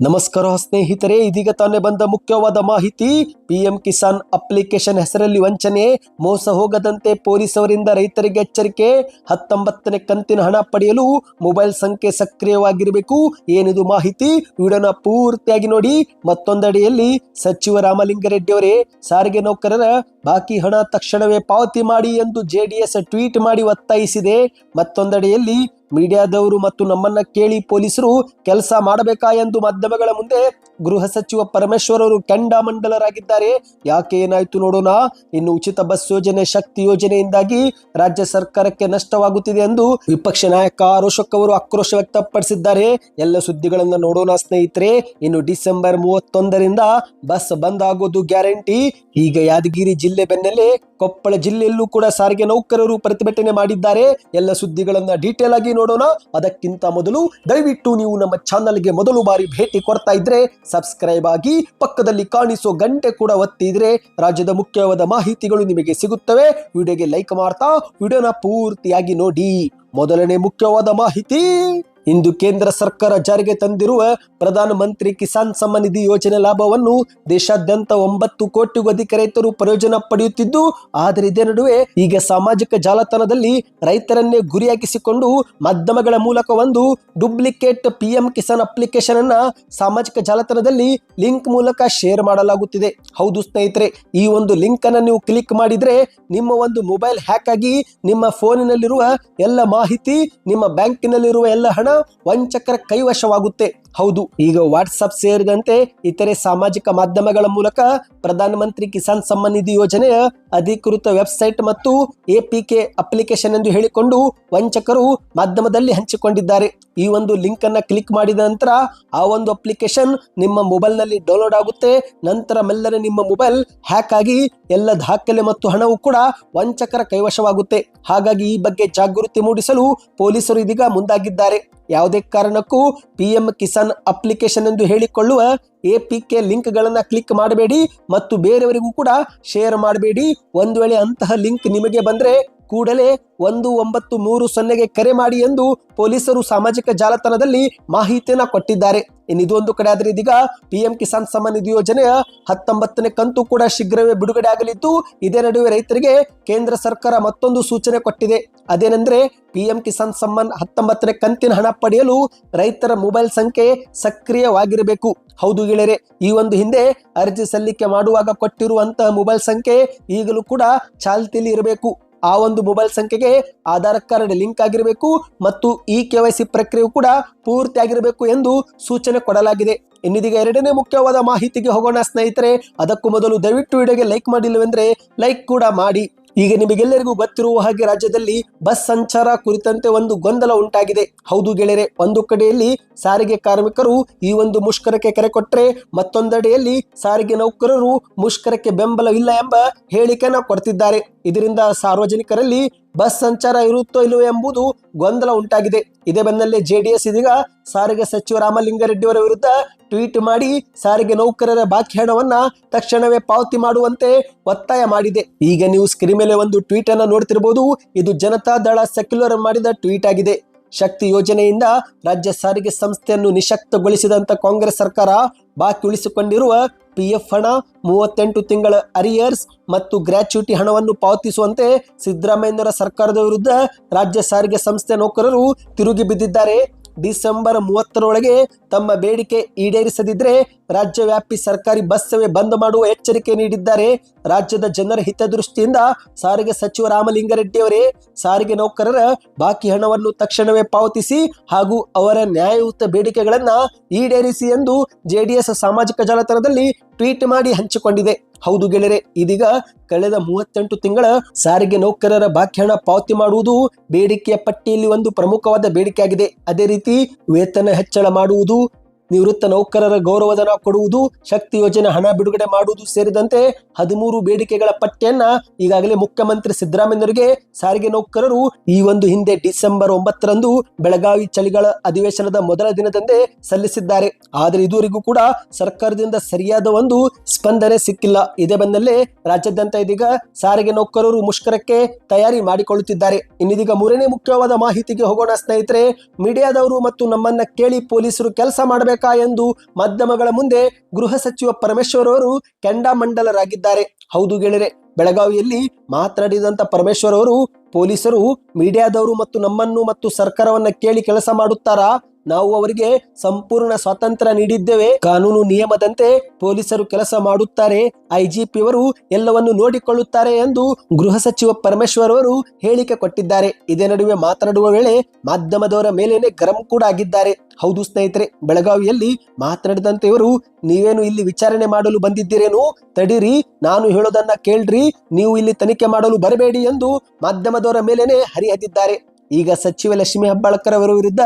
ನಮಸ್ಕಾರ ಸ್ನೇಹಿತರೆ, ಇದೀಗ ತಾನೇ ಬಂದ ಮುಖ್ಯವಾದ ಮಾಹಿತಿ. ಪಿಎಂ ಕಿಸಾನ್ ಅಪ್ಲಿಕೇಶನ್ ಹೆಸರಲ್ಲಿ ವಂಚನೆ, ಮೋಸ ಹೋಗದಂತೆ ಪೊಲೀಸರಿಂದ ರೈತರಿಗೆ ಎಚ್ಚರಿಕೆ. ಹತ್ತೊಂಬತ್ತನೇ ಕಂತಿನ ಹಣ ಪಡೆಯಲು ಮೊಬೈಲ್ ಸಂಖ್ಯೆ ಸಕ್ರಿಯವಾಗಿರಬೇಕು. ಏನಿದು ಮಾಹಿತಿ? ವಿಡಿಯೋನ ಪೂರ್ತಿಯಾಗಿ ನೋಡಿ. ಮತ್ತೊಂದಡಿಯಲ್ಲಿ ಸಚಿವ ರಾಮಲಿಂಗರೆಡ್ಡಿ ಅವರೇ, ಸಾರಿಗೆ ನೌಕರರ ಬಾಕಿ ಹಣ ತಕ್ಷಣವೇ ಪಾವತಿ ಮಾಡಿ ಎಂದು ಜೆಡಿಎಸ್ ಟ್ವೀಟ್ ಮಾಡಿ ಒತ್ತಾಯಿಸಿದೆ. ಮತ್ತೊಂದೆಡೆಯಲ್ಲಿ ಮೀಡಿಯಾದವರು ಮತ್ತು ನಮ್ಮನ್ನ ಕೇಳಿ ಪೊಲೀಸರು ಕೆಲಸ ಮಾಡಬೇಕಾ ಎಂದು ಮಾಧ್ಯಮಗಳ ಮುಂದೆ ಗೃಹ ಸಚಿವ ಪರಮೇಶ್ವರ್ ಅವರು ಕೆಂಡಾಮಂಡಲರಾಗಿದ್ದಾರೆ. ಯಾಕೆ ಏನಾಯ್ತು ನೋಡೋಣ. ಇನ್ನು ಉಚಿತ ಬಸ್ ಯೋಜನೆ, ಶಕ್ತಿ ಯೋಜನೆಯಿಂದಾಗಿ ರಾಜ್ಯ ಸರ್ಕಾರಕ್ಕೆ ನಷ್ಟವಾಗುತ್ತಿದೆ ಎಂದು ವಿಪಕ್ಷ ನಾಯಕ ಅರೋಶಕ್ ಅವರು ಆಕ್ರೋಶ ವ್ಯಕ್ತಪಡಿಸಿದ್ದಾರೆ. ಎಲ್ಲ ಸುದ್ದಿಗಳನ್ನ ನೋಡೋಣ ಸ್ನೇಹಿತರೆ. ಇನ್ನು ಡಿಸೆಂಬರ್ ಮೂವತ್ತೊಂದರಿಂದ ಬಸ್ ಬಂದ್ ಆಗೋದು ಗ್ಯಾರಂಟಿ. ಈಗ ಯಾದಗಿರಿ ಜಿಲ್ಲೆ ಬೆನ್ನಲ್ಲೇ ಕೊಪ್ಪಳ ಜಿಲ್ಲೆಯಲ್ಲೂ ಕೂಡ ಸಾರಿಗೆ ನೌಕರರು ಪ್ರತಿಭಟನೆ ಮಾಡಿದ್ದಾರೆ. ಎಲ್ಲ ಸುದ್ದಿಗಳನ್ನ ಡೀಟೇಲ್ ಆಗಿ ನೋಡೋಣ. ಅದಕ್ಕಿಂತ ಮೊದಲು ದಯವಿಟ್ಟು ನೀವು ನಮ್ಮ ಚಾನಲ್ಗೆ ಮೊದಲು ಬಾರಿ ಭೇಟಿ ಕೊಡ್ತಾ ಇದ್ರೆ ಸಬ್ಸ್ಕ್ರೈಬ್ ಆಗಿ ಪಕ್ಕದಲ್ಲಿ ಕಾಣಿಸೋ ಗಂಟೆ ಕೂಡ ಒತ್ತಿದ್ರೆ ರಾಜ್ಯದ ಮುಖ್ಯವಾದ ಮಾಹಿತಿಗಳು ನಿಮಗೆ ಸಿಗುತ್ತವೆ. ವಿಡಿಯೋಗೆ ಲೈಕ್ ಮಾಡ್ತಾ, ವಿಡಿಯೋನ ಪೂರ್ತಿಯಾಗಿ ನೋಡಿ. ಮೊದಲನೇ ಮುಖ್ಯವಾದ ಮಾಹಿತಿ. ಇಂದು ಕೇಂದ್ರ ಸರ್ಕಾರ ಜಾರಿಗೆ ತಂದಿರುವ ಪ್ರಧಾನ ಮಂತ್ರಿ ಕಿಸಾನ್ ಸಮ್ಮಾನ್ ನಿಧಿ ಯೋಜನೆ ಲಾಭವನ್ನು ದೇಶಾದ್ಯಂತ ಒಂಬತ್ತು ಕೋಟಿಗೂ ಅಧಿಕ ರೈತರು ಪ್ರಯೋಜನ ಪಡೆಯುತ್ತಿದ್ದು, ಆದರೆ ಇದೇ ನಡುವೆ ಈಗ ಸಾಮಾಜಿಕ ಜಾಲತಾಣದಲ್ಲಿ ರೈತರನ್ನೇ ಗುರಿಯಾಗಿಸಿಕೊಂಡು ಮಾಧ್ಯಮಗಳ ಮೂಲಕ ಒಂದು ಡೂಪ್ಲಿಕೇಟ್ ಪಿಎಂ ಕಿಸಾನ್ ಅಪ್ಲಿಕೇಶನ್ ಅನ್ನ ಸಾಮಾಜಿಕ ಜಾಲತಾಣದಲ್ಲಿ ಲಿಂಕ್ ಮೂಲಕ ಶೇರ್ ಮಾಡಲಾಗುತ್ತಿದೆ. ಹೌದು ಸ್ನೇಹಿತರೆ, ಈ ಒಂದು ಲಿಂಕ್ ಅನ್ನ ನೀವು ಕ್ಲಿಕ್ ಮಾಡಿದ್ರೆ ನಿಮ್ಮ ಒಂದು ಮೊಬೈಲ್ ಹ್ಯಾಕ್ ಆಗಿ ನಿಮ್ಮ ಫೋನಿನಲ್ಲಿರುವ ಎಲ್ಲ ಮಾಹಿತಿ, ನಿಮ್ಮ ಬ್ಯಾಂಕಿನಲ್ಲಿರುವ ಎಲ್ಲ ಹಣ ವಂಚಕರ ಕೈವಶವಾಗುತ್ತೆ. ಹೌದು, ಈಗ ವಾಟ್ಸಪ್ ಸೇರಿದಂತೆ ಇತರೆ ಸಾಮಾಜಿಕ ಮಾಧ್ಯಮಗಳ ಮೂಲಕ ಪ್ರಧಾನಮಂತ್ರಿ ಕಿಸಾನ್ ಸಮ್ಮಾನ್ ನಿಧಿ ಯೋಜನೆಯ ಅಧಿಕೃತ ವೆಬ್ಸೈಟ್ ಮತ್ತು ಎಪಿಕೆ ಅಪ್ಲಿಕೇಶನ್ ಎಂದು ಹೇಳಿಕೊಂಡು ವಂಚಕರು ಮಾಧ್ಯಮದಲ್ಲಿ ಹಂಚಿಕೊಂಡಿದ್ದಾರೆ. ಈ ಒಂದು ಲಿಂಕ್ ಅನ್ನ ಕ್ಲಿಕ್ ಮಾಡಿದ ನಂತರ ಆ ಒಂದು ಅಪ್ಲಿಕೇಶನ್ ನಿಮ್ಮ ಮೊಬೈಲ್ನಲ್ಲಿ ಡೌನ್ಲೋಡ್ ಆಗುತ್ತೆ. ನಂತರ ಮೆಲ್ಲನೆ ನಿಮ್ಮ ಮೊಬೈಲ್ ಹ್ಯಾಕ್ ಆಗಿ ಎಲ್ಲ ದಾಖಲೆ ಮತ್ತು ಹಣವು ಕೂಡ ವಂಚಕರ ಕೈವಶವಾಗುತ್ತೆ. ಹಾಗಾಗಿ ಈ ಬಗ್ಗೆ ಜಾಗೃತಿ ಮೂಡಿಸಲು ಪೊಲೀಸರು ಇದೀಗ ಮುಂದಾಗಿದ್ದಾರೆ. ಯಾವುದೇ ಕಾರಣಕ್ಕೂ ಪಿ ಎಂ ಕಿಸಾನ್ ಅಪ್ಲಿಕೇಶನ್ ಎಂದು ಹೇಳಿಕೊಳ್ಳುವ ಎ ಪಿ ಕೆ ಲಿಂಕ್ಗಳನ್ನು ಕ್ಲಿಕ್ ಮಾಡಬೇಡಿ ಮತ್ತು ಬೇರೆಯವರಿಗೂ ಕೂಡ ಶೇರ್ ಮಾಡಬೇಡಿ. ಒಂದು ವೇಳೆ ಅಂತಹ ಲಿಂಕ್ ನಿಮಗೆ ಬಂದ್ರೆ ಕೂಡಲೇ ಒಂದು ಒಂಬತ್ತು ಮೂರು ಸೊನ್ನೆಗೆ ಕರೆ ಮಾಡಿ ಎಂದು ಪೊಲೀಸರು ಸಾಮಾಜಿಕ ಜಾಲತಾಣದಲ್ಲಿ ಮಾಹಿತಿಯನ್ನ ಕೊಟ್ಟಿದ್ದಾರೆ. ಇನ್ನು ಇದೊಂದು ಕಡೆ ಆದರೆ ಇದೀಗ ಪಿಎಂ ಕಿಸಾನ್ ಸಮ್ಮಾನ್ ನಿಧಿ ಯೋಜನೆಯ ಹತ್ತೊಂಬತ್ತನೇ ಕಂತು ಕೂಡ ಶೀಘ್ರವೇ ಬಿಡುಗಡೆ ಆಗಲಿದ್ದು, ಇದೇ ನಡುವೆ ರೈತರಿಗೆ ಕೇಂದ್ರ ಸರ್ಕಾರ ಮತ್ತೊಂದು ಸೂಚನೆ ಕೊಟ್ಟಿದೆ. ಅದೇನೆಂದ್ರೆ ಪಿಎಂ ಕಿಸಾನ್ ಸಮ್ಮಾನ್ ಹತ್ತೊಂಬತ್ತನೇ ಕಂತಿನ ಹಣ ಪಡೆಯಲು ರೈತರ ಮೊಬೈಲ್ ಸಂಖ್ಯೆ ಸಕ್ರಿಯವಾಗಿರಬೇಕು. ಹೌದು ಗೆಳೆಯರೆ, ಈ ಒಂದು ಹಿಂದೆ ಅರ್ಜಿ ಸಲ್ಲಿಕೆ ಮಾಡುವಾಗ ಕೊಟ್ಟಿರುವಂತಹ ಮೊಬೈಲ್ ಸಂಖ್ಯೆ ಈಗಲೂ ಕೂಡ ಚಾಲ್ತಿಯಲ್ಲಿ ಇರಬೇಕು. ಆ ಒಂದು ಮೊಬೈಲ್ ಸಂಖ್ಯೆಗೆ ಆಧಾರ್ ಕಾರ್ಡ್ ಲಿಂಕ್ ಆಗಿರಬೇಕು ಮತ್ತು ಈ ಕೆ ವೈ ಸಿ ಪ್ರಕ್ರಿಯೆಯು ಕೂಡ ಪೂರ್ತಿ ಆಗಿರಬೇಕು ಎಂದು ಸೂಚನೆ ಕೊಡಲಾಗಿದೆ. ಇನ್ನಿದೀಗ ಎರಡನೇ ಮುಖ್ಯವಾದ ಮಾಹಿತಿಗೆ ಹೋಗೋಣ ಸ್ನೇಹಿತರೆ. ಅದಕ್ಕೂ ಮೊದಲು ದಯವಿಟ್ಟು ವಿಡಿಯೋಗೆ ಲೈಕ್ ಮಾಡಿಲ್ಲವೆಂದರೆ ಲೈಕ್ ಕೂಡ ಮಾಡಿ. ಈಗ ನಿಮಗೆಲ್ಲರಿಗೂ ಗೊತ್ತಿರುವ ಹಾಗೆ ರಾಜ್ಯದಲ್ಲಿ ಬಸ್ ಸಂಚಾರ ಕುರಿತಂತೆ ಒಂದು ಗೊಂದಲ ಉಂಟಾಗಿದೆ. ಹೌದು ಗೆಳೆಯರೆ, ಒಂದು ಕಡೆಯಲ್ಲಿ ಸಾರಿಗೆ ಕಾರ್ಮಿಕರು ಈ ಒಂದು ಮುಷ್ಕರಕ್ಕೆ ಕರೆ ಕೊಟ್ಟರೆ ಮತ್ತೊಂದೆಡೆಯಲ್ಲಿ ಸಾರಿಗೆ ನೌಕರರು ಮುಷ್ಕರಕ್ಕೆ ಇಲ್ಲ ಎಂಬ ಹೇಳಿಕೆಯನ್ನು ಕೊಡ್ತಿದ್ದಾರೆ. ಇದರಿಂದ ಸಾರ್ವಜನಿಕರಲ್ಲಿ ಬಸ್ ಸಂಚಾರ ಇರುತ್ತೋ ಇಲ್ಲವೋ ಎಂಬುದು ಗೊಂದಲ ಉಂಟಾಗಿದೆ. ಇದೇ ಬೆನ್ನಲ್ಲೇ ಜೆಡಿಎಸ್ ಇದೀಗ ಸಾರಿಗೆ ಸಚಿವ ರಾಮಲಿಂಗಾರೆಡ್ಡಿಯವರ ವಿರುದ್ಧ ಟ್ವೀಟ್ ಮಾಡಿ ಸಾರಿಗೆ ನೌಕರರ ಬಾಕಿ ಹಣವನ್ನ ತಕ್ಷಣವೇ ಪಾವತಿ ಮಾಡುವಂತೆ ಒತ್ತಾಯ ಮಾಡಿದೆ. ಈಗ ನೀವು ಸ್ಕ್ರೀನ್ ಮೇಲೆ ಒಂದು ಟ್ವೀಟ್ ಅನ್ನ ನೋಡ್ತಿರಬಹುದು ಇದು ಜನತಾ ದಳ ಸೆಕ್ಯುಲರ್ ಮಾಡಿದ ಟ್ವೀಟ್ ಆಗಿದೆ. ಶಕ್ತಿ ಯೋಜನೆಯಿಂದ ರಾಜ್ಯ ಸಾರಿಗೆ ಸಂಸ್ಥೆಯನ್ನು ನಿಶಕ್ತಗೊಳಿಸಿದಂತ ಕಾಂಗ್ರೆಸ್ ಸರ್ಕಾರ ಬಾಕಿ ಉಳಿಸಿಕೊಂಡಿರುವ ಪಿಎಫ್ ಹಣ, ಮೂವತ್ತೆಂಟು ತಿಂಗಳ ಅರಿಯರ್ಸ್ ಮತ್ತು ಗ್ರಾಚ್ಯುಟಿ ಹಣವನ್ನು ಪಾವತಿಸುವಂತೆ ಸಿದ್ದರಾಮಯ್ಯನವರ ಸರ್ಕಾರದ ವಿರುದ್ಧ ರಾಜ್ಯ ಸಾರಿಗೆ ಸಂಸ್ಥೆ ನೌಕರರು ತಿರುಗಿ ಬಿದ್ದಿದ್ದಾರೆ. ಡಿಸೆಂಬರ್ ಮೂವತ್ತರೊಳಗೆ ತಮ್ಮ ಬೇಡಿಕೆ ಈಡೇರಿಸದಿದ್ರೆ ರಾಜ್ಯವ್ಯಾಪಿ ಸರ್ಕಾರಿ ಬಸ್ ಸೇವೆ ಬಂದ್ ಮಾಡುವ ಎಚ್ಚರಿಕೆ ನೀಡಿದ್ದಾರೆ. ರಾಜ್ಯದ ಜನರ ಹಿತದೃಷ್ಟಿಯಿಂದ ಸಾರಿಗೆ ಸಚಿವ ರಾಮಲಿಂಗಾರೆಡ್ಡಿ ಅವರೇ ಸಾರಿಗೆ ನೌಕರರ ಬಾಕಿ ಹಣವನ್ನು ತಕ್ಷಣವೇ ಪಾವತಿಸಿ ಹಾಗೂ ಅವರ ನ್ಯಾಯಯುತ ಬೇಡಿಕೆಗಳನ್ನ ಈಡೇರಿಸಿ ಎಂದು ಜೆಡಿಎಸ್ ಸಾಮಾಜಿಕ ಜಾಲತಾಣದಲ್ಲಿ ಟ್ವೀಟ್ ಮಾಡಿ ಹಂಚಿಕೊಂಡಿದೆ. ಹೌದು ಗೆಳೆಯರೆ, ಇದೀಗ ಕಳೆದ ಮೂವತ್ತೆಂಟು ತಿಂಗಳ ಸಾರಿಗೆ ನೌಕರರ ಬಾಕಿ ಹಣ ಪಾವತಿ ಮಾಡುವುದು ಬೇಡಿಕೆಯ ಪಟ್ಟಿಯಲ್ಲಿ ಒಂದು ಪ್ರಮುಖವಾದ ಬೇಡಿಕೆಯಾಗಿದೆ. ಅದೇ ರೀತಿ ವೇತನ ಹೆಚ್ಚಳ ಮಾಡುವುದು ನಿವೃತ್ತ ನೌಕರರ ಗೌರವಧನ ಕೊಡುವುದು, ಶಕ್ತಿ ಯೋಜನೆ ಹಣ ಬಿಡುಗಡೆ ಮಾಡುವುದು ಸೇರಿದಂತೆ ಹದಿಮೂರು ಬೇಡಿಕೆಗಳ ಪಟ್ಟಿಯನ್ನ ಈಗಾಗಲೇ ಮುಖ್ಯಮಂತ್ರಿ ಸಿದ್ದರಾಮಯ್ಯನವರಿಗೆ ಸಾರಿಗೆ ನೌಕರರು ಈ ಒಂದು ಹಿಂದೆ ಡಿಸೆಂಬರ್ ಒಂಬತ್ತರಂದು ಬೆಳಗಾವಿ ಚಳಿಗಳ ಅಧಿವೇಶನದ ಮೊದಲ ದಿನದಂದೇ ಸಲ್ಲಿಸಿದ್ದಾರೆ. ಆದರೆ ಇದುವರೆಗೂ ಕೂಡ ಸರ್ಕಾರದಿಂದ ಸರಿಯಾದ ಒಂದು ಸ್ಪಂದನೆ ಸಿಕ್ಕಿಲ್ಲ. ಇದೇ ಬೆನ್ನಲ್ಲೇ ರಾಜ್ಯಾದ್ಯಂತ ಇದೀಗ ಸಾರಿಗೆ ನೌಕರರು ಮುಷ್ಕರಕ್ಕೆ ತಯಾರಿ ಮಾಡಿಕೊಳ್ಳುತ್ತಿದ್ದಾರೆ. ಇನ್ನಿದೀಗ ಮೂರನೇ ಮುಖ್ಯವಾದ ಮಾಹಿತಿಗೆ ಹೋಗೋಣ ಸ್ನೇಹಿತರೆ, ಮೀಡಿಯಾದವರು ಮತ್ತು ನಮ್ಮನ್ನ ಕೇಳಿ ಪೊಲೀಸರು ಕೆಲಸ ಮಾಡಬೇಕಾ? ಎಂದು ಮಾಧ್ಯಮಗಳ ಮುಂದೆ ಗೃಹ ಸಚಿವ ಪರಮೇಶ್ವರ್ ಅವರು ಕೆಂಡಾಮಂಡಲರಾಗಿದ್ದಾರೆ. ಹೌದು ಗೆಳೆರೆ ಬೆಳಗಾವಿಯಲ್ಲಿ ಮಾತನಾಡಿದಂತ ಪರಮೇಶ್ವರ್ ಅವರು ಪೊಲೀಸರು, ಮೀಡಿಯಾದವರು ಮತ್ತು ನಮ್ಮನ್ನು ಮತ್ತು ಸರ್ಕಾರವನ್ನ ಕೇಳಿ ಕೆಲಸ ಮಾಡುತ್ತಾರಾ? ನಾವು ಅವರಿಗೆ ಸಂಪೂರ್ಣ ಸ್ವಾತಂತ್ರ್ಯ ನೀಡಿದ್ದೇವೆ. ಕಾನೂನು ನಿಯಮದಂತೆ ಪೊಲೀಸರು ಕೆಲಸ ಮಾಡುತ್ತಾರೆ. ಐಜಿಪಿ ಅವರು ಎಲ್ಲವನ್ನು ನೋಡಿಕೊಳ್ಳುತ್ತಾರೆ ಎಂದು ಗೃಹ ಸಚಿವ ಪರಮೇಶ್ವರ್ ಅವರು ಹೇಳಿಕೆ ಕೊಟ್ಟಿದ್ದಾರೆ. ಇದೇ ನಡುವೆ ಮಾತನಾಡುವ ವೇಳೆ ಮಾಧ್ಯಮದವರ ಮೇಲೇನೆ ಗರಂ ಕೂಡ ಆಗಿದ್ದಾರೆ. ಹೌದು ಸ್ನೇಹಿತರೆ, ಬೆಳಗಾವಿಯಲ್ಲಿ ಮಾತನಾಡಿದಂತೆ ಇವರು, ನೀವೇನು ಇಲ್ಲಿ ವಿಚಾರಣೆ ಮಾಡಲು ಬಂದಿದ್ದೀರೇನು? ತಡೀರಿ, ನಾನು ಹೇಳೋದನ್ನ ಕೇಳ್ರಿ, ನೀವು ಇಲ್ಲಿ ತನಿಖೆ ಮಾಡಲು ಬರಬೇಡಿ ಎಂದು ಮಾಧ್ಯಮದವರ ಮೇಲೇನೆ ಹರಿಹದ್ದಿದ್ದಾರೆ ಈಗ ಸಚಿವ ಲಕ್ಷ್ಮಿ ಹೆಬ್ಬಾಳ್ಕರ್ ಅವರ ವಿರುದ್ಧ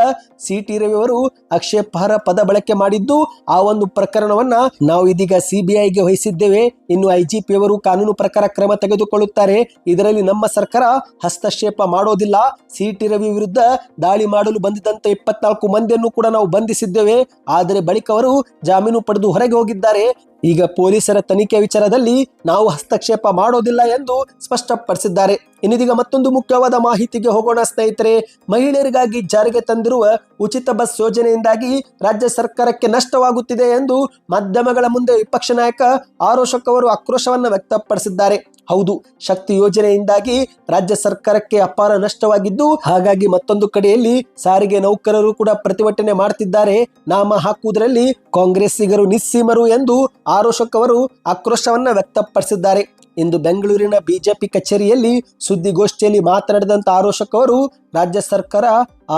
ಸಿ ಟಿ ರವಿ ಅವರು ಆಕ್ಷೇಪಾರ್ಹ ಪದ ಬಳಕೆ ಮಾಡಿದ್ದು, ಆ ಒಂದು ಪ್ರಕರಣವನ್ನ ನಾವು ಇದೀಗ ಸಿಬಿಐಗೆ ವಹಿಸಿದ್ದೇವೆ. ಇನ್ನು ಐಜಿಪಿ ಅವರು ಕಾನೂನು ಪ್ರಕಾರ ಕ್ರಮ ತೆಗೆದುಕೊಳ್ಳುತ್ತಾರೆ. ಇದರಲ್ಲಿ ನಮ್ಮ ಸರ್ಕಾರ ಹಸ್ತಕ್ಷೇಪ ಮಾಡೋದಿಲ್ಲ. ಸಿ ಟಿ ರವಿ ವಿರುದ್ಧ ದಾಳಿ ಮಾಡಲು ಬಂದಿದ್ದಂತ ಇಪ್ಪತ್ನಾಲ್ಕು ಮಂದಿಯನ್ನು ಕೂಡ ನಾವು ಬಂಧಿಸಿದ್ದೇವೆ. ಆದರೆ ಬಳಿಕ ಅವರು ಜಾಮೀನು ಪಡೆದು ಹೊರಗೆ ಹೋಗಿದ್ದಾರೆ. ಈಗ ಪೊಲೀಸರ ತನಿಖೆ ವಿಚಾರದಲ್ಲಿ ನಾವು ಹಸ್ತಕ್ಷೇಪ ಮಾಡೋದಿಲ್ಲ ಎಂದು ಸ್ಪಷ್ಟಪಡಿಸಿದ್ದಾರೆ. ಇನ್ನಿದೀಗ ಮತ್ತೊಂದು ಮುಖ್ಯವಾದ ಮಾಹಿತಿಗೆ ಹೋಗೋಣ ಸ್ನೇಹಿತರೆ, ಮಹಿಳೆಯರಿಗಾಗಿ ಜಾರಿಗೆ ತಂದಿರುವ ಉಚಿತ ಬಸ್ ಯೋಜನೆಯಿಂದಾಗಿ ರಾಜ್ಯ ಸರ್ಕಾರಕ್ಕೆ ನಷ್ಟವಾಗುತ್ತಿದೆ ಎಂದು ಮಾಧ್ಯಮಗಳ ಮುಂದೆ ವಿಪಕ್ಷ ನಾಯಕ ಆರೋಶಕ್ ಅವರು ಆಕ್ರೋಶವನ್ನು ವ್ಯಕ್ತಪಡಿಸಿದ್ದಾರೆ. ಹೌದು, ಶಕ್ತಿ ಯೋಜನೆಯಿಂದಾಗಿ ರಾಜ್ಯ ಸರ್ಕಾರಕ್ಕೆ ಅಪಾರ ನಷ್ಟವಾಗಿದ್ದು, ಹಾಗಾಗಿ ಮತ್ತೊಂದು ಕಡೆಯಲ್ಲಿ ಸಾರಿಗೆ ನೌಕರರು ಕೂಡ ಪ್ರತಿಭಟನೆ ಮಾಡುತ್ತಿದ್ದಾರೆ ನಾಮ ಹಾಕುವುದರಲ್ಲಿ ಕಾಂಗ್ರೆಸ್ಸಿಗರು ನಿಸ್ಸೀಮರು ಎಂದು ಆರೋಶಕ್ ಅವರು ಆಕ್ರೋಶವನ್ನ ವ್ಯಕ್ತಪಡಿಸಿದ್ದಾರೆ. ಇಂದು ಬೆಂಗಳೂರಿನ ಬಿಜೆಪಿ ಕಚೇರಿಯಲ್ಲಿ ಸುದ್ದಿಗೋಷ್ಠಿಯಲ್ಲಿ ಮಾತನಾಡಿದಂತ ಆರೋಶಕ್ ಅವರು, ರಾಜ್ಯ ಸರ್ಕಾರ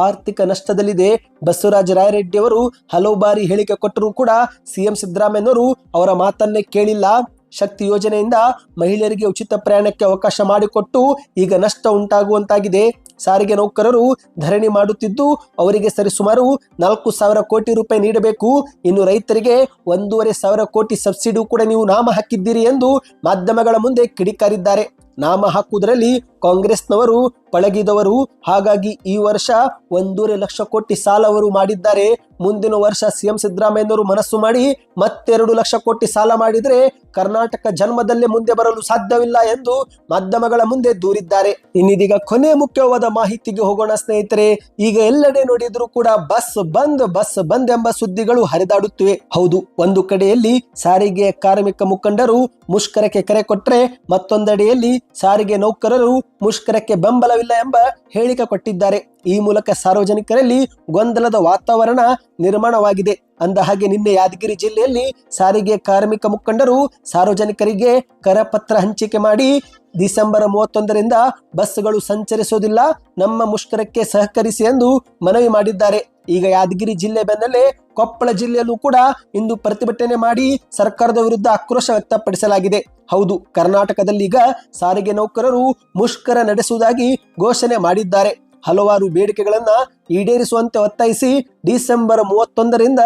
ಆರ್ಥಿಕ ನಷ್ಟದಲ್ಲಿದೆ. ಬಸವರಾಜ ರಾಯರೆಡ್ಡಿ ಅವರು ಹಲವು ಬಾರಿ ಹೇಳಿಕೆ ಕೊಟ್ಟರೂ ಕೂಡ ಸಿಎಂ ಸಿದ್ದರಾಮಯ್ಯನವರು ಅವರ ಮಾತನ್ನೇ ಕೇಳಿಲ್ಲ. ಶಕ್ತಿ ಯೋಜನೆಯಿಂದ ಮಹಿಳೆಯರಿಗೆ ಉಚಿತ ಪ್ರಯಾಣಕ್ಕೆ ಅವಕಾಶ ಮಾಡಿಕೊಟ್ಟು ಈಗ ನಷ್ಟ ಉಂಟಾಗುವಂತಾಗಿದೆ. ಸಾರಿಗೆ ನೌಕರರು ಧರಣಿ ಮಾಡುತ್ತಿದ್ದು, ಅವರಿಗೆ ಸರಿಸುಮಾರು ನಾಲ್ಕು ಸಾವಿರ ಕೋಟಿ ರೂಪಾಯಿ ನೀಡಬೇಕು. ಇನ್ನು ರೈತರಿಗೆ ಒಂದೂವರೆ ಸಾವಿರ ಕೋಟಿ ಸಬ್ಸಿಡಿ ಕೂಡ ನೀವು ನಾಮ ಹಾಕಿದ್ದೀರಿ ಎಂದು ಮಾಧ್ಯಮಗಳ ಮುಂದೆ ಕಿಡಿಕಾರಿದ್ದಾರೆ. ನಾಮ ಹಾಕುವುದರಲ್ಲಿ ಕಾಂಗ್ರೆಸ್ನವರು ಪಳಗಿದವರು. ಹಾಗಾಗಿ ಈ ವರ್ಷ ಒಂದೂವರೆ ಲಕ್ಷ ಕೋಟಿ ಸಾಲವರು ಮಾಡಿದ್ದಾರೆ. ಮುಂದಿನ ವರ್ಷ ಸಿಎಂ ಸಿದ್ದರಾಮಯ್ಯನವರು ಮನಸ್ಸು ಮಾಡಿ ಮತ್ತೆರಡು ಲಕ್ಷ ಕೋಟಿ ಸಾಲ ಮಾಡಿದರೆ ಕರ್ನಾಟಕ ಜನ್ಮದಲ್ಲೇ ಮುಂದೆ ಬರಲು ಸಾಧ್ಯವಿಲ್ಲ ಎಂದು ಮಾಧ್ಯಮಗಳ ಮುಂದೆ ದೂರಿದ್ದಾರೆ. ಇನ್ನಿದೀಗ ಕೊನೆ ಮುಖ್ಯವಾದ ಮಾಹಿತಿಗೆ ಹೋಗೋಣ ಸ್ನೇಹಿತರೆ, ಈಗ ಎಲ್ಲೆಡೆ ನೋಡಿದ್ರು ಕೂಡ ಬಸ್ ಬಂದ್ ಬಸ್ ಬಂದ್ ಎಂಬ ಸುದ್ದಿಗಳು ಹರಿದಾಡುತ್ತಿವೆ. ಹೌದು, ಒಂದು ಕಡೆಯಲ್ಲಿ ಸಾರಿಗೆ ಕಾರ್ಮಿಕ ಮುಖಂಡರು ಮುಷ್ಕರಕ್ಕೆ ಕರೆ ಕೊಟ್ಟರೆ ಮತ್ತೊಂದೆಡೆಯಲ್ಲಿ ಸಾರಿಗೆ ನೌಕರರು ಮುಷ್ಕರಕ್ಕೆ ಬೆಂಬಲವಿಲ್ಲ ಎಂಬ ಹೇಳಿಕೆ ಕೊಟ್ಟಿದ್ದಾರೆ. ಈ ಮೂಲಕ ಸಾರ್ವಜನಿಕರಲ್ಲಿ ಗೊಂದಲದ ವಾತಾವರಣ ನಿರ್ಮಾಣವಾಗಿದೆ. ಅಂದ ಹಾಗೆ ನಿನ್ನೆ ಯಾದಗಿರಿ ಜಿಲ್ಲೆಯಲ್ಲಿ ಸಾರಿಗೆ ಕಾರ್ಮಿಕ ಮುಖಂಡರು ಸಾರ್ವಜನಿಕರಿಗೆ ಕರಪತ್ರ ಹಂಚಿಕೆ ಮಾಡಿ ಡಿಸೆಂಬರ್ ಮೂವತ್ತೊಂದರಿಂದ ಬಸ್ಗಳು ಸಂಚರಿಸುವುದಿಲ್ಲ, ನಮ್ಮ ಮುಷ್ಕರಕ್ಕೆ ಸಹಕರಿಸಿ ಎಂದು ಮನವಿ ಮಾಡಿದ್ದಾರೆ. ಈಗ ಯಾದಗಿರಿ ಜಿಲ್ಲೆ ಬೆನ್ನಲ್ಲೇ ಕೊಪ್ಪಳ ಜಿಲ್ಲೆಯಲ್ಲೂ ಕೂಡ ಇಂದು ಪ್ರತಿಭಟನೆ ಮಾಡಿ ಸರ್ಕಾರದ ವಿರುದ್ಧ ಆಕ್ರೋಶ ವ್ಯಕ್ತಪಡಿಸಲಾಗಿದೆ. ಹೌದು, ಕರ್ನಾಟಕದಲ್ಲಿ ಈಗ ಸಾರಿಗೆ ನೌಕರರು ಮುಷ್ಕರ ನಡೆಸುವುದಾಗಿ ಘೋಷಣೆ ಮಾಡಿದ್ದಾರೆ. ಹಲವಾರು ಬೇಡಿಕೆಗಳನ್ನ ಈಡೇರಿಸುವಂತೆ ಒತ್ತಾಯಿಸಿ ಡಿಸೆಂಬರ್ ಮೂವತ್ತೊಂದರಿಂದ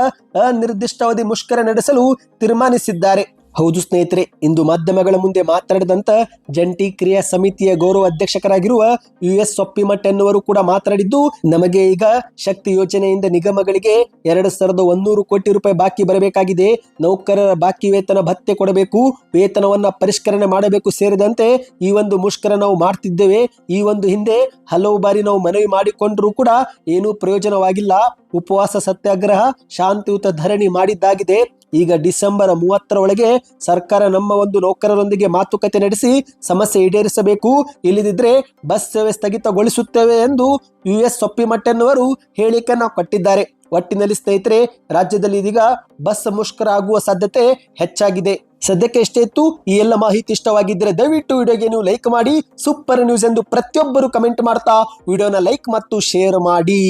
ಅನಿರ್ದಿಷ್ಟಾವಧಿ ಮುಷ್ಕರ ನಡೆಸಲು ತೀರ್ಮಾನಿಸಿದ್ದಾರೆ. ಹೌದು ಸ್ನೇಹಿತರೆ, ಇಂದು ಮಾಧ್ಯಮಗಳ ಮುಂದೆ ಮಾತನಾಡಿದಂತ ಜಂಟಿ ಕ್ರಿಯಾ ಸಮಿತಿಯ ಗೌರವ ಅಧ್ಯಕ್ಷಕರಾಗಿರುವ ಯು ಎಸ್ ಸೊಪ್ಪಿಮಠ್ ಎನ್ನುವರು ಕೂಡ ಮಾತನಾಡಿದ್ದು, ನಮಗೆ ಈಗ ಶಕ್ತಿ ಯೋಜನೆಯಿಂದ ನಿಗಮಗಳಿಗೆ ಎರಡು ಸಾವಿರದ ಒಂದೂರು ಕೋಟಿ ರೂಪಾಯಿ ಬಾಕಿ ಬರಬೇಕಾಗಿದೆ. ನೌಕರರ ಬಾಕಿ ವೇತನ ಭತ್ಯೆ ಕೊಡಬೇಕು, ವೇತನವನ್ನ ಪರಿಷ್ಕರಣೆ ಮಾಡಬೇಕು ಸೇರಿದಂತೆ ಈ ಒಂದು ಮುಷ್ಕರ ನಾವು ಮಾಡ್ತಿದ್ದೇವೆ. ಈ ಒಂದು ಹಿಂದೆ ಹಲವು ಬಾರಿ ನಾವು ಮನವಿ ಮಾಡಿಕೊಂಡರೂ ಕೂಡ ಏನೂ ಪ್ರಯೋಜನವಾಗಿಲ್ಲ. ಉಪವಾಸ ಸತ್ಯಾಗ್ರಹ, ಶಾಂತಿಯುತ ಧರಣಿ ಮಾಡಿದ್ದಾಗಿದೆ. ಈಗ ಡಿಸೆಂಬರ್ ಮೂವತ್ತರ ಒಳಗೆ ಸರ್ಕಾರ ನಮ್ಮ ಒಂದು ನೌಕರರೊಂದಿಗೆ ಮಾತುಕತೆ ನಡೆಸಿ ಸಮಸ್ಯೆ ಈಡೇರಿಸಬೇಕು. ಇಲ್ಲದಿದ್ರೆ ಬಸ್ ಸೇವೆ ಸ್ಥಗಿತಗೊಳಿಸುತ್ತೇವೆ ಎಂದು ಯು ಎಸ್ ಸೊಪ್ಪಿಮಟ್ಟೆನ್ನುವರು ಹೇಳಿಕೆಯನ್ನು ಕೊಟ್ಟಿದ್ದಾರೆ. ಒಟ್ಟಿನಲ್ಲಿ ಸ್ನೇಹಿತರೆ, ರಾಜ್ಯದಲ್ಲಿ ಇದೀಗ ಬಸ್ ಮುಷ್ಕರ ಆಗುವ ಸಾಧ್ಯತೆ ಹೆಚ್ಚಾಗಿದೆ. ಸದ್ಯಕ್ಕೆ ಎಷ್ಟೇ ಇತ್ತು, ಈ ಎಲ್ಲ ಮಾಹಿತಿ ಇಷ್ಟವಾಗಿದ್ದರೆ ದಯವಿಟ್ಟು ವಿಡಿಯೋಗೆ ನೀವು ಲೈಕ್ ಮಾಡಿ, ಸೂಪರ್ ನ್ಯೂಸ್ ಎಂದು ಪ್ರತಿಯೊಬ್ಬರು ಕಮೆಂಟ್ ಮಾಡ್ತಾ ವಿಡಿಯೋನ ಲೈಕ್ ಮತ್ತು ಶೇರ್ ಮಾಡಿ.